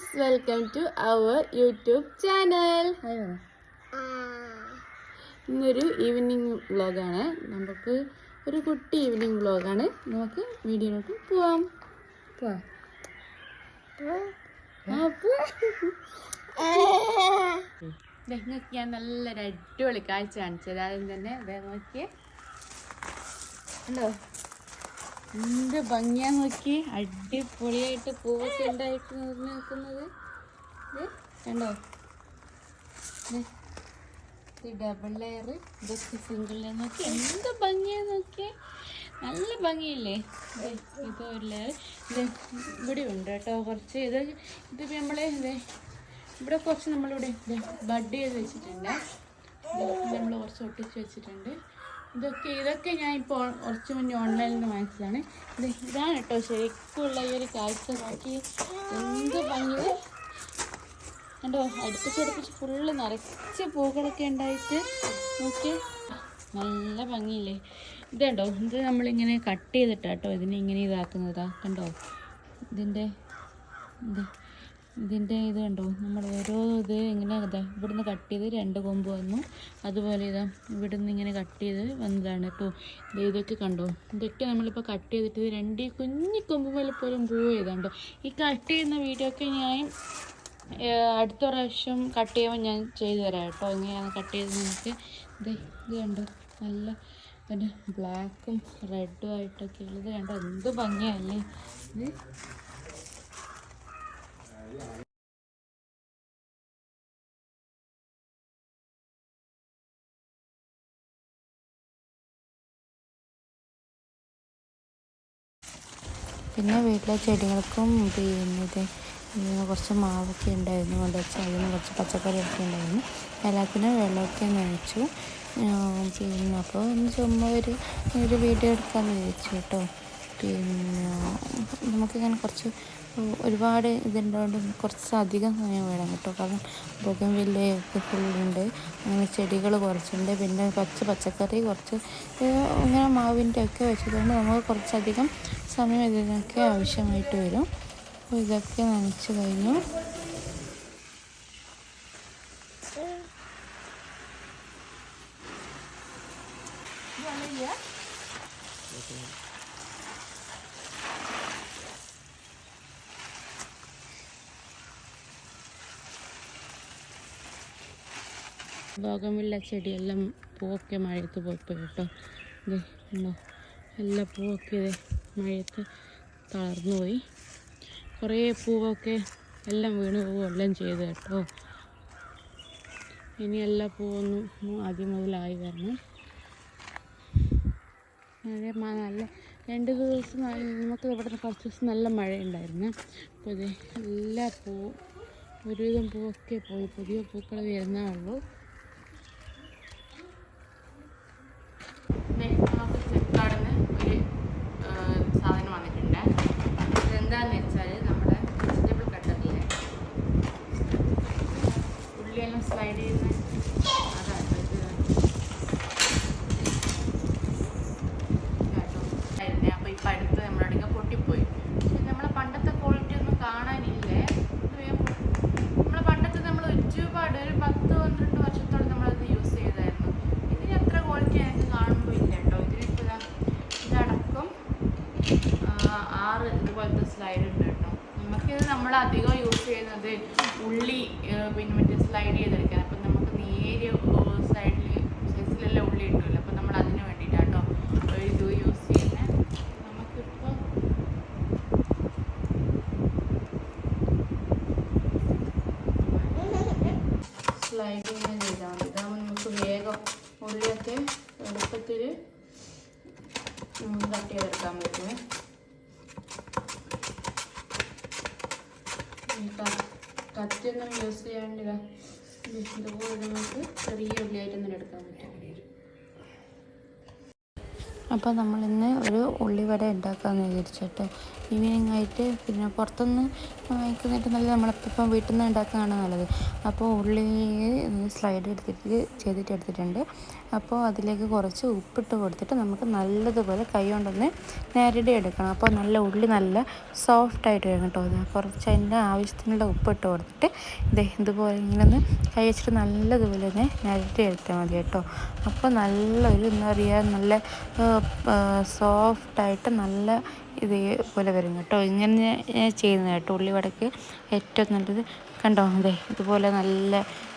Friends welcome to our YouTube channel ഇന്നൊരു evening വ്ളോഗാണ് നമുക്ക് ഒരു കുട്ടി ഈവനിങ് വ്ളോഗാണ് നമുക്ക് വീഡിയോയിലോട്ട് പോവാം. നിങ്ങൾക്ക് ഞാൻ നല്ലൊരു അടിപൊളി കാഴ്ച കാണിച്ചത് ആദ്യം തന്നെ നോക്കിയേ. ഉണ്ടോ എന്ത് ഭംഗിയാ നോക്കി. അടിപൊളിയായിട്ട് പൂവൊക്കെ ഉണ്ടായിട്ട് നിൽക്കുന്നത്. കണ്ടോ? ഡബിൾ ലെയർ ഇതൊക്കെ സിംഗിൾ ലെയർ നോക്കി. എന്ത് ഭംഗിയാ നോക്കി. നല്ല ഭംഗിയില്ലേ? ഇത് ഒരു ലെയർ ഇവിടെ ഉണ്ട് കേട്ടോ കുറച്ച്. ഇത് ഇതിപ്പോൾ നമ്മളെ ഇവിടെ കുറച്ച് നമ്മളിവിടെ ബഡ് ചെയ്ത് വെച്ചിട്ടുണ്ട്. നമ്മൾ കുറച്ച് ഒട്ടിച്ച് വെച്ചിട്ടുണ്ട്. ഇതൊക്കെ ഇതൊക്കെ ഞാൻ ഇപ്പോൾ കുറച്ച് മുന്നേ ഓൺലൈനിൽ നിന്ന് വാങ്ങിച്ചതാണ്. ഇത് ഇതാണ് കേട്ടോ ശരിക്കുള്ള ഈ ഒരു കാഴ്ച നോക്കി എന്ത് ഭംഗി കണ്ടോ അടുപ്പിച്ചടുപ്പിച്ച് ഫുള്ള് നിറച്ച് പൂക്കളൊക്കെ ഉണ്ടായിട്ട് നോക്കി നല്ല ഭംഗിയില്ലേ. കണ്ടോ ഇത് നമ്മളിങ്ങനെ കട്ട് ചെയ്തിട്ടാട്ടോ ഇതിനെ ഇങ്ങനെ ഇതാക്കുന്നതാ. കണ്ടോ ഇതിന്റെ ഇത്. ഇതിന്റെ ഇത് കണ്ടോ? നമ്മൾ ഓരോ ഇത് ഇങ്ങനെ ഇതാ ഇവിടുന്ന് കട്ട് ചെയ്ത് രണ്ട് കൊമ്പ് വന്നു. അതുപോലെ ഇതാ ഇവിടുന്ന് ഇങ്ങനെ കട്ട് ചെയ്ത് വന്നതാണ് കേട്ടോ ഇത് ഇതൊക്കെ കണ്ടോ? ഇതൊക്കെ നമ്മളിപ്പോൾ കട്ട് ചെയ്തിട്ട് രണ്ട് കുഞ്ഞു കൊമ്പ് പോലെ പോലും പൂവ് ചെയ്താണ്ടോ ഈ കട്ട് ചെയ്യുന്ന വീഡിയോ ഒക്കെ ഞാൻ അടുത്ത പ്രാവശ്യം കട്ട് ചെയ്യുമ്പോൾ ഞാൻ ചെയ്തു തരാം കേട്ടോ ഇങ്ങനെയാണ് കട്ട് ചെയ്ത് നമുക്ക് ഇത് ഇത് കണ്ടോ? നല്ല പിന്നെ ബ്ലാക്കും റെഡും ആയിട്ടൊക്കെ ഉള്ളത് കണ്ടോ? എന്ത് ഭംഗിയല്ലേ ഇത്. പിന്നെ വീട്ടിലെ ചെടികൾക്കും പിന്നെ ഇത് കുറച്ച് മാവൊക്കെ ഉണ്ടായിരുന്നു കൊണ്ട് വെച്ചാൽ അതിന് കുറച്ച് പച്ചക്കറിയൊക്കെ ഉണ്ടായിരുന്നു. എല്ലാത്തിനും വെള്ളമൊക്കെ നനച്ചു. പിന്നെ അപ്പോൾ ഒന്ന് ചുമ്മാ ഒരു ഒരു വീഡിയോ എടുക്കാമെന്ന് വിചാരിച്ചു കേട്ടോ. പിന്നെ നമുക്കിങ്ങനെ കുറച്ച് ഒരുപാട് ഇതുണ്ടോണ്ട് കുറച്ച് അധികം സമയം വേണം കേട്ടോ. കാരണം ബോഗൻ വില്ലയൊക്കെ ഫുള്ളുണ്ട് അങ്ങനെ ചെടികൾ കുറച്ചുണ്ട്. പിന്നെ കുറച്ച് പച്ചക്കറി കുറച്ച് ഇങ്ങനെ മാവിന്റെ ഒക്കെ വെച്ചതുകൊണ്ട് നമുക്ക് കുറച്ചധികം സമയം ഇതിനൊക്കെ ആവശ്യമായിട്ട് വരും. അപ്പോൾ ഇതൊക്കെ നനച്ച് കഴിഞ്ഞു. ബോഗമില്ല ചെടിയെല്ലാം പൂവൊക്കെ മഴയത്ത് പോയിപ്പോയി കേട്ടോ. ഇത് എല്ലാ പൂവൊക്കെ ഇത് മഴയത്ത് തളർന്നു പോയി. കുറേ പൂവൊക്കെ എല്ലാം വീണ് പോവുകയെല്ലാം ചെയ്തു കേട്ടോ. ഇനി എല്ലാ പൂവൊന്നും ആദ്യം മുതലായി വരണം. മഴ നല്ല രണ്ട് ദിവസം നമുക്ക് ഇവിടെ കുറച്ച് ദിവസം നല്ല മഴ ഉണ്ടായിരുന്നു അപ്പോൾ ഇത് എല്ലാ പൂവും ഒരുവിധം പൂവൊക്കെ പോയി. പുതിയ പൂക്കൾ വരുന്നേ ഉള്ളൂ ദേ, നമുക്ക് ഫ്ലിപ്കാർട്ടിൽ നിന്ന് ഒരു ആ, സാധനം വന്നിട്ടുണ്ട് ഇതെന്താന്ന് വെച്ചാൽ നമ്മുടെ വെജിറ്റബിൾ കട്ടറില്ലേ ഉള്ളിയെല്ലാം സ്ലൈഡ് ചെയ്യുന്ന അതാണ് ഇത് കേട്ടോ അപ്പോൾ ഇപ്പം അടുത്ത് നമ്മുടെ അടുക്ക പൊട്ടിപ്പോയി പക്ഷെ നമ്മളെ പണ്ടത്തെ ക്വാളിറ്റി ഒന്നും കാണാനില്ലേ ഇത് വേഗം നമ്മളെ പണ്ടത്തെ നമ്മൾ ഒരുപാട് ഒരു പത്ത് പന്ത്രണ്ട് വർഷത്തോളം നമ്മളത് യൂസ് ചെയ്തായിരുന്നു ഇതിന് അത്ര ക്വാളിറ്റി എനിക്ക് കാണുമ്പോൾ ഇല്ല കേട്ടോ ഇതിനിപ്പോൾ ഇതാ ഇതടക്കം ആ, ആറ് ഇതുപോലത്തെ സ്ലൈഡ് ഉണ്ട് കേട്ടോ നമുക്കിത് നമ്മൾ അധികം യൂസ് ചെയ്യുന്നത് ഉള്ളി പിന്നെ മറ്റേ സ്ലൈഡ് ചെയ്തെടുക്കാൻ. അപ്പം നമുക്ക് നേരിയ സൈഡിൽ സൈസിലെല്ലാം ഉള്ളി കിട്ടുമല്ലോ അപ്പം നമ്മൾ അതിന് വേണ്ടിയിട്ടാട്ടോ ഇത് യൂസ് ചെയ്യുന്നത് നമുക്കിപ്പോൾ സ്ലൈഡ് ഇങ്ങനെ ചെയ്താൽ മതി. ഇതാകുമ്പോൾ നമുക്ക് വേഗം ഉള്ളിയൊക്കെ എളുപ്പത്തിൽ കട്ട് ചെയ്തെടുക്കാൻ പറ്റുമേ ഈ ക- കത്തിയൊന്നും യൂസ് ചെയ്യാണ്ട് ഇതാ ഇതുപോലെ നമുക്ക് ചെറിയ ഉള്ളിയായിട്ട് തന്നെ എടുക്കാൻ പറ്റും അപ്പോൾ നമ്മളിന്ന് ഒരു ഉള്ളിവട ഉണ്ടാക്കാമെന്ന് വിചാരിച്ചിട്ട്. ഈവനിങ് ആയിട്ട് പിന്നെ പുറത്തുനിന്ന് വാങ്ങിക്കുന്നതായിട്ട് നല്ലത് നമ്മളിപ്പം വീട്ടിൽ നിന്ന് ഉണ്ടാക്കുകയാണ് നല്ലത്. അപ്പോൾ ഉള്ളി സ്ലൈഡ് എടുത്തിട്ട് ചെയ്തിട്ട് എടുത്തിട്ടുണ്ട്. അപ്പോൾ അതിലേക്ക് കുറച്ച് ഉപ്പിട്ട് കൊടുത്തിട്ട് നമുക്ക് നല്ലതുപോലെ കൈ കൊണ്ടൊന്ന് നേരിടെ എടുക്കണം. അപ്പോൾ നല്ല ഉള്ളി നല്ല സോഫ്റ്റായിട്ട് വരും കേട്ടോ. കുറച്ച് അതിന്റെ ആവശ്യത്തിനുള്ള ഉപ്പിട്ട് കൊടുത്തിട്ട് ഇത് ഇതുപോലെ ഇങ്ങനെ ഒന്ന് കൈ വെച്ചിട്ട് നല്ലതുപോലെ ഒന്ന് നേരിടെ എടുത്താൽ മതി കേട്ടോ. അപ്പോൾ നല്ലൊരു എന്താ പറയുക നല്ല സോഫ്റ്റായിട്ട് നല്ല ഇതേപോലെ വരും കേട്ടോ. ഇങ്ങനെ ചെയ്യുന്നത് കേട്ടോ. ഉള്ളിവടക്ക് ഏറ്റവും നല്ലത്. കണ്ടോ? അതെ ഇതുപോലെ നല്ല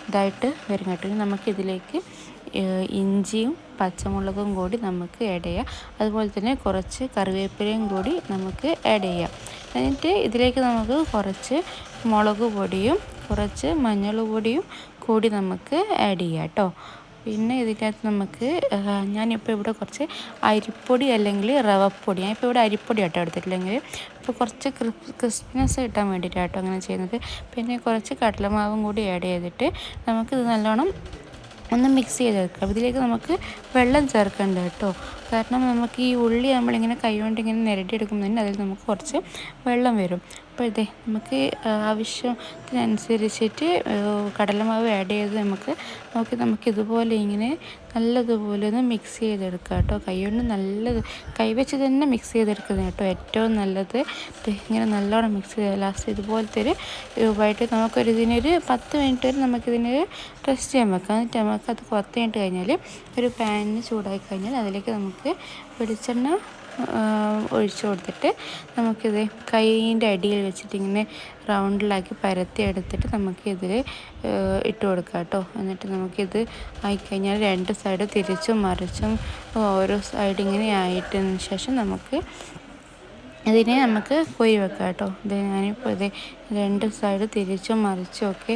ഇതായിട്ട് വരും കേട്ടോ. ഇനി നമുക്കിതിലേക്ക് ഇഞ്ചിയും പച്ചമുളകും കൂടി നമുക്ക് ആഡ് ചെയ്യാം. അതുപോലെ തന്നെ കുറച്ച് കറിവേപ്പിലയും കൂടി നമുക്ക് ആഡ് ചെയ്യാം. എന്നിട്ട് ഇതിലേക്ക് നമുക്ക് കുറച്ച് മുളക് പൊടിയും കുറച്ച് മഞ്ഞൾ പൊടിയും കൂടി നമുക്ക് ആഡ് ചെയ്യാം കേട്ടോ. പിന്നെ ഇതിനകത്ത് നമുക്ക് ഞാനിപ്പോൾ ഇവിടെ കുറച്ച് അരിപ്പൊടി അല്ലെങ്കിൽ റവപ്പൊടി ഞാൻ ഞാനിപ്പോൾ ഇവിടെ അരിപ്പൊടി ആട്ടോ എടുത്തിട്ടില്ലെങ്കിൽ ഇപ്പോൾ കുറച്ച് ക്രിസ്പിനെസ് കിട്ടാൻ വേണ്ടിയിട്ടാട്ടോ അങ്ങനെ ചെയ്യുന്നത്. പിന്നെ കുറച്ച് കടലമാവും കൂടി ആഡ് ചെയ്തിട്ട് നമുക്കിത് നല്ലോണം ഒന്ന് മിക്സ് ചെയ്തെടുക്കാം. ഇതിലേക്ക് നമുക്ക് വെള്ളം ചേർക്കേണ്ട കേട്ടോ. കാരണം നമുക്ക് ഈ ഉള്ളി നമ്മളിങ്ങനെ കൈകൊണ്ട് ഇങ്ങനെ നിരട്ടിയെടുക്കുമ്പോൾ തന്നെ അതിൽ നമുക്ക് കുറച്ച് വെള്ളം വരും. അപ്പോൾ ഇതേ നമുക്ക് ആവശ്യത്തിനനുസരിച്ചിട്ട് കടലമാവ് ആഡ് ചെയ്ത് നമുക്ക് നോക്കി നമുക്ക് ഇതുപോലെ ഇങ്ങനെ നല്ലതുപോലെ ഒന്ന് മിക്സ് ചെയ്തെടുക്കുക കേട്ടോ. കൈകൊണ്ട് നല്ലത് കൈവച്ച് തന്നെ മിക്സ് ചെയ്തെടുക്കുന്നത് കേട്ടോ. ഏറ്റവും നല്ലത്. ഇങ്ങനെ നല്ലോണം മിക്സ് ചെയ്ത് ലാസ്റ്റ് ഇതുപോലത്തെ ഒരു രൂപമായിട്ട് നമുക്കൊരു ഇതിനൊരു പത്ത് മിനിറ്റ് വരെ നമുക്കിതിനൊരു റെസ്റ്റ് ചെയ്യാൻ വെക്കാം. എന്നിട്ട് നമുക്കത് പത്ത് മിനിറ്റ് കഴിഞ്ഞാൽ ഒരു പാനിന് ചൂടാക്കി കഴിഞ്ഞാൽ അതിലേക്ക് നമുക്ക് വെളിച്ചെണ്ണ ഒഴിച്ചു കൊടുത്തിട്ട് നമുക്കിത് കൈയിന്റെ അടിയിൽ വെച്ചിട്ട് ഇങ്ങനെ റൗണ്ടിലാക്കി പരത്തി എടുത്തിട്ട് നമുക്കിതിൽ ഇട്ട് കൊടുക്കാം കേട്ടോ. എന്നിട്ട് നമുക്കിത് ആയിക്കഴിഞ്ഞാൽ രണ്ട് സൈഡ് തിരിച്ചും മറിച്ചും ഓരോ സൈഡ് ഇങ്ങനെ ആയിട്ടതിന് ശേഷം നമുക്ക് ഇതിനെ നമുക്ക് കൊയ്യ് വെക്കാം കേട്ടോ. ഇത് ഞാനിപ്പോൾ ഇത് രണ്ട് സൈഡ് തിരിച്ചും മറിച്ചും ഒക്കെ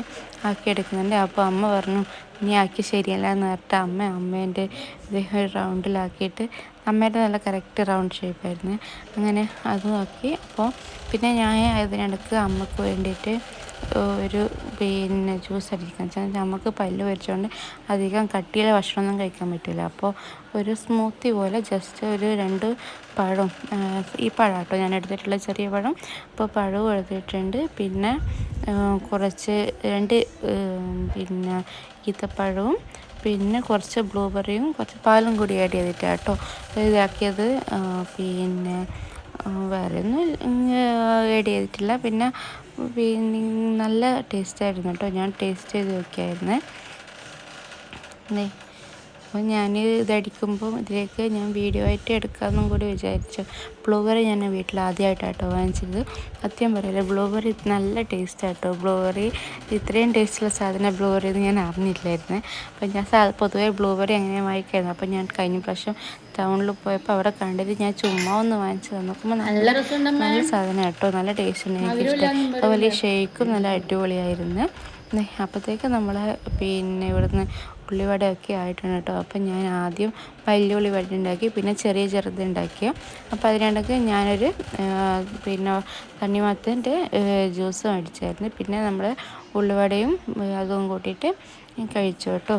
ആക്കിയെടുക്കുന്നുണ്ട്. അപ്പോൾ അമ്മ പറഞ്ഞു ഇനി ആക്കി ശരിയല്ല എന്ന് പറഞ്ഞിട്ട് അമ്മ അമ്മേന്റെ ഇത് റൗണ്ടിലാക്കിയിട്ട് അമ്മയുടെ നല്ല കറക്റ്റ് റൗണ്ട് ഷേപ്പായിരുന്നു അങ്ങനെ അതും നോക്കി അപ്പോൾ പിന്നെ ഞാൻ അതിനിടക്ക് അമ്മയ്ക്ക് വേണ്ടിയിട്ട് ഒരു പിന്നെ ജ്യൂസ് അടിക്കാൻ വെച്ചാൽ നമുക്ക് പല്ല് വരച്ചുകൊണ്ട് അധികം കട്ടിയുള്ള ഭക്ഷണമൊന്നും കഴിക്കാൻ പറ്റില്ല അപ്പോൾ ഒരു സ്മൂത്തി പോലെ ജസ്റ്റ് ഒരു രണ്ട് പഴം ഈ പഴാട്ടോ ഞാൻ എടുത്തിട്ടുള്ള ചെറിയ പഴം. അപ്പോൾ പഴവും എടുത്തിട്ടുണ്ട്. പിന്നെ കുറച്ച് രണ്ട് പിന്നെ ഈത്തപ്പഴവും പിന്നെ കുറച്ച് ബ്ലൂബെറിയും കുറച്ച് പാലും കൂടി ആഡ് ചെയ്തിട്ടാണ് കേട്ടോ ഇതാക്കിയത് പിന്നെ വേറെ ഒന്നും ആഡ് ചെയ്തിട്ടില്ല. പിന്നെ പിന്നെ നല്ല ടേസ്റ്റായിരുന്നു കേട്ടോ ഞാൻ ടേസ്റ്റ് ചെയ്ത് നോക്കിയായിരുന്നേ. അപ്പോൾ ഞാൻ ഇതടിക്കുമ്പോൾ ഇതിലേക്ക് ഞാൻ വീഡിയോ ആയിട്ട് എടുക്കാമെന്നും കൂടി വിചാരിച്ചു. ബ്ലൂബെറി ഞാൻ വീട്ടിൽ ആദ്യമായിട്ടാട്ടോ വാങ്ങിച്ചത്. സത്യം പറയില്ല ബ്ലൂബെറി നല്ല ടേസ്റ്റ് ആട്ടോ. ബ്ലൂബെറി ഇത്രയും ടേസ്റ്റുള്ള സാധനം ബ്ലൂബെറി എന്ന് ഞാൻ അറിഞ്ഞില്ലായിരുന്നു. അപ്പം ഞാൻ പൊതുവേ ബ്ലൂബെറി അങ്ങനെ വാങ്ങിക്കായിരുന്നു. അപ്പം ഞാൻ കഴിഞ്ഞ പ്രാവശ്യം ടൗണിൽ പോയപ്പോൾ അവിടെ കണ്ടത് ഞാൻ ചുമ്മാ ഒന്ന് വാങ്ങിച്ചു നോക്കുമ്പോൾ നല്ല നല്ല സാധനം കേട്ടോ നല്ല ടേസ്റ്റ് ഉണ്ട്. എനിക്കിഷ്ടം അതുപോലെ ഷേക്കും നല്ല അടിപൊളിയായിരുന്നു. അപ്പോഴത്തേക്ക് നമ്മൾ പിന്നെ ഇവിടുന്ന് ഉള്ളിവടയൊക്കെ ആയിട്ടുണ്ട് കേട്ടോ. അപ്പം ഞാൻ ആദ്യം വലിയ ഉള്ളിവട ഉണ്ടാക്കി പിന്നെ ചെറിയ ചെറുത് ഉണ്ടാക്കിയ അപ്പോൾ അതിനിടയ്ക്ക് ഞാനൊരു പിന്നെ തണ്ണിമത്തന്റെ ജ്യൂസ് മേടിച്ചായിരുന്നു പിന്നെ നമ്മൾ ഉള്ളിവടയും അതും കൂട്ടിയിട്ട് കഴിച്ചു കേട്ടോ.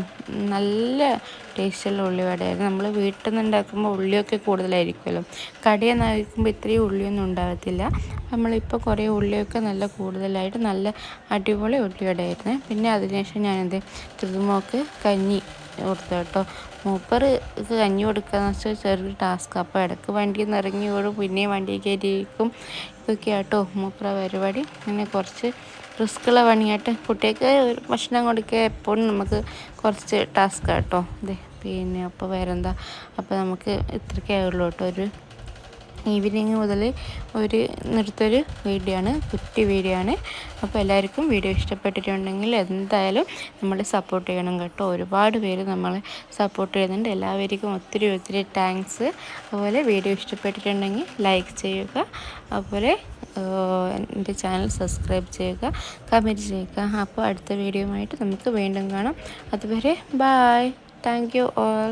നല്ല ടേസ്റ്റുള്ള ഉള്ളിവടയായിരുന്നു. നമ്മൾ വീട്ടിൽ നിന്ന് ഉണ്ടാക്കുമ്പോൾ ഉള്ളിയൊക്കെ കൂടുതലായിരിക്കുമല്ലോ കടയിൽ നിന്ന് ഇത്രയും ഉള്ളിയൊന്നും ഉണ്ടാകത്തില്ല നമ്മളിപ്പോൾ കുറേ ഉള്ളിയൊക്കെ നല്ല കൂടുതലായിട്ട് നല്ല അടിപൊളി ഉള്ളിവടയായിരുന്നു. പിന്നെ അതിനുശേഷം ഞാനെന്ത് തൃതുമോക്ക് കഞ്ഞി കൊടുത്തു കേട്ടോ. മൂപ്പർ കഞ്ഞി കൊടുക്കാന്ന് വെച്ചാൽ ചെറിയൊരു ടാസ്ക് അപ്പോൾ ഇടയ്ക്ക് വണ്ടിയിൽ നിന്ന് ഇറങ്ങി ഓടും. പിന്നെയും വണ്ടി കയറ്റിയിരിക്കും ഇതൊക്കെ കേട്ടോ മൂപ്പറ പരിപാടി. അങ്ങനെ കുറച്ച് റിസ്ക്കുള്ള പണിയായിട്ട് കുട്ടികൾക്ക് ഭക്ഷണം കൊടുക്കുക എപ്പോഴും നമുക്ക് കുറച്ച് ടാസ്ക് കേട്ടോ. അതെ പിന്നെ അപ്പോൾ വേറെന്താ? അപ്പോൾ നമുക്ക് ഇത്രയൊക്കെ ആയുള്ളൂ കേട്ടോ. ഒരു ഈവനിങ് മുതൽ ഒരു നിർത്തൊരു വീഡിയോ ആണ് കുറ്റി വീഡിയോ ആണ് അപ്പോൾ എല്ലാവർക്കും വീഡിയോ ഇഷ്ടപ്പെട്ടിട്ടുണ്ടെങ്കിൽ എന്തായാലും നമ്മൾ സപ്പോർട്ട് ചെയ്യണം കേട്ടോ. ഒരുപാട് പേര് നമ്മളെ സപ്പോർട്ട് ചെയ്യുന്നുണ്ട്. എല്ലാവർക്കും ഒത്തിരി ഒത്തിരി താങ്ക്സ് അതുപോലെ വീഡിയോ ഇഷ്ടപ്പെട്ടിട്ടുണ്ടെങ്കിൽ ലൈക്ക് ചെയ്യുക. അതുപോലെ എന്റെ ചാനൽ സബ്സ്ക്രൈബ് ചെയ്യുക കമന്റ് ചെയ്യുക. അപ്പോൾ അടുത്ത വീഡിയോ നമുക്ക് വീണ്ടും കാണാം. അതുവരെ ബായ് താങ്ക് ഓൾ